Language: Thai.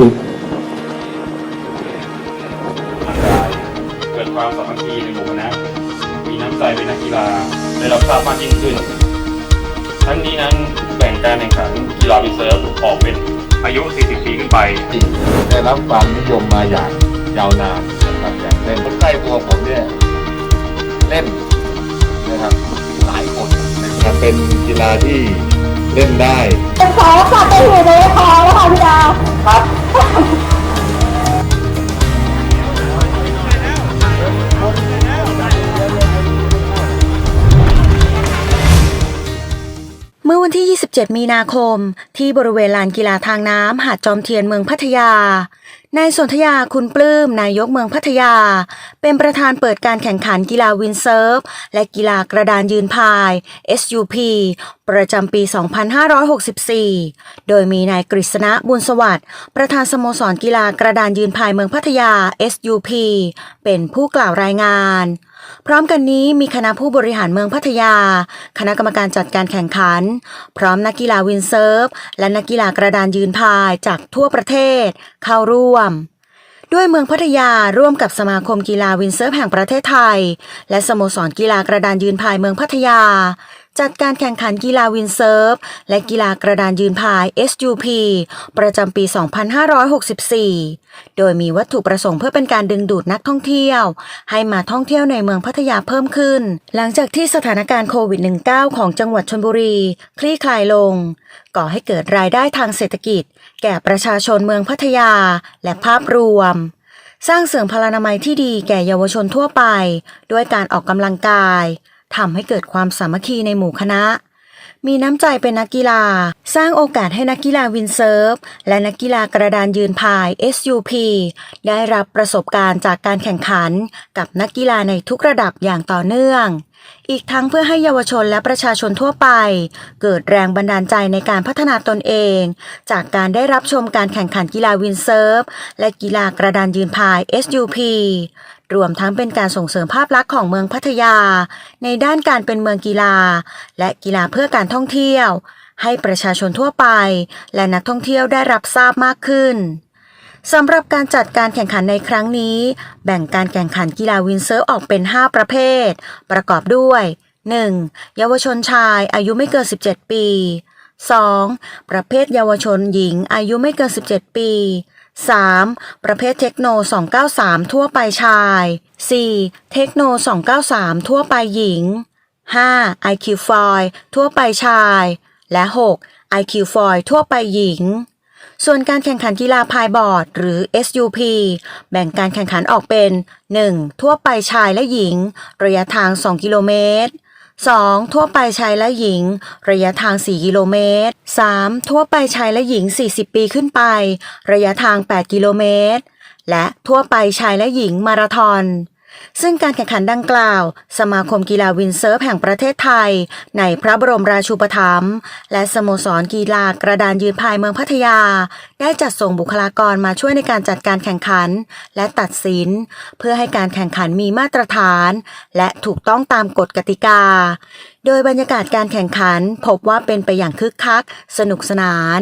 จุดมันได้เกิดความสามัคคีในหมู่คณะมีน้ำใจเป็นนักกีฬาได้รับทราบมากยิ่งขึ้น ทั้งนี้นั้นแบ่งการแข่งขันกีฬาวินเซิร์ฟออกเป็นอายุ 40 ปีขึ้นไป ที่ได้รับความนิยมมาอย่างยาวนานนะครับอย่างเล่นคนใกล้ตัวผมเนี่ยเล่นนะครับหลายคนนะครับเป็นกีฬาที่เล่นได้ เป็นขอค่ะเป็นอยู่ในคอแล้วค่ะพี่ดาวครับ เมื่อวันที่ 27 มีนาคม ที่บริเวณลานกีฬาทางน้ำ หาดจอมเทียนเมืองพัทยา นายสนธยาคุณปลื้มนายกเมืองพัทยา เป็นประธานเปิดการแข่งขันกีฬาวินเซิร์ฟ และกีฬากระดานยืนพาย SUP ประจำปี 2564 โดยมีนายกฤษณะบุญสวัสดิ์ประธานสโมสรกีฬากระดานยืนพายเมืองพัทยา SUP เป็นผู้กล่าวรายงาน พร้อมกันนี้มีคณะผู้บริหารเมืองพัทยา คณะกรรมการจัดการแข่งขัน พร้อมนักกีฬาวินเซิร์ฟ และนักกีฬากระดานยืนพายจากทั่วประเทศ เข้าร่วมด้วยเมืองพัทยาร่วมกับสมาคมกีฬาวินเซิร์ฟแห่งประเทศไทย และสโมสรกีฬากระดานยืนพายเมืองพัทยา จัดการแข่งขันกีฬาวินเซิร์ฟ และกีฬากระดานยืนพาย SUP ประจำปี 2564 โดยมีวัตถุประสงค์เพื่อเป็นการดึงดูดนักท่องเที่ยว ให้มาท่องเที่ยวในเมืองพัทยาเพิ่มขึ้น หลังจากที่สถานการณ์โควิด -19 ของจังหวัดชนบุรี คลี่คลายลง ก่อให้เกิดรายได้ทางเศรษฐกิจ แก่ประชาชนเมืองพัทยา และภาพรวมสร้างเสริมพลานามัยที่ดีแก่เยาวชนทั่วไป ด้วยการออกกำลังกาย ทำให้เกิดความสามัคคีในหมู่คณะ มีน้ำใจเป็นนักกีฬา สร้างโอกาสให้นักกีฬาวินเซิร์ฟ และนักกีฬากระดานยืนพาย SUP ได้รับประสบการณ์จากการแข่งขันกับนักกีฬาในทุกระดับอย่างต่อเนื่อง อีกทั้งเพื่อให้เยาวชนและประชาชนทั่วไป เกิดแรงบันดาลใจในการพัฒนาตนเอง จากการได้รับชมการแข่งขันกีฬาวินเซิร์ฟ และกีฬากระดานยืนพาย SUP รวมทั้งเป็นการส่งเสริมภาพลักษณ์ของเมืองพัทยา ในด้านการเป็นเมืองกีฬา และกีฬาเพื่อการท่องเที่ยว ให้ประชาชนทั่วไป และนักท่องเที่ยวได้รับทราบมากขึ้นสำหรับการจัดการแข่งขันในครั้งนี้ แบ่งการแข่งขันกีฬาวินเซิร์ฟออกเป็น 5 ประเภท ประกอบด้วย 1. เยาวชนชายอายุไม่เกิน 17 ปี 2. ประเภทเยาวชนหญิงอายุไม่เกิน 17 ปี 3. ประเภทเทคโน 293 ทั่วไปชาย 4. เทคโน 293 ทั่วไปหญิง 5. IQ f o i ทั่วไปชาย และ 6. IQ f o i ทั่วไปหญิง ส่วนการแข่งขันกีฬาพายบอร์ด หรือ SUP แบ่งการแข่งขันออกเป็น 1. ทั่วไปชายและหญิง ระยะทาง 2 กิโลเมตร 2. ทั่วไปชายและหญิง ระยะทาง 4 กิโลเมตร 3. ทั่วไปชายและหญิง 40 ปีขึ้นไป ระยะทาง 8 กิโลเมตร และทั่วไปชายและหญิงมาราธอน ซึ่งการแข่งขันดังกล่าว สมาคมกีฬาวินเซิร์ฟแห่งประเทศไทย ในพระบรมราชูปถัมภ์และสโมสรกีฬากระดานยืนพายเมืองพัทยา ได้จัดส่งบุคลากรมาช่วยในการจัดการแข่งขัน และตัดสิน เพื่อให้การแข่งขันมีมาตรฐาน และถูกต้องตามกฎกติกา โดยบรรยากาศการแข่งขันพบว่าเป็นไปอย่างคึกคัก สนุกสนาน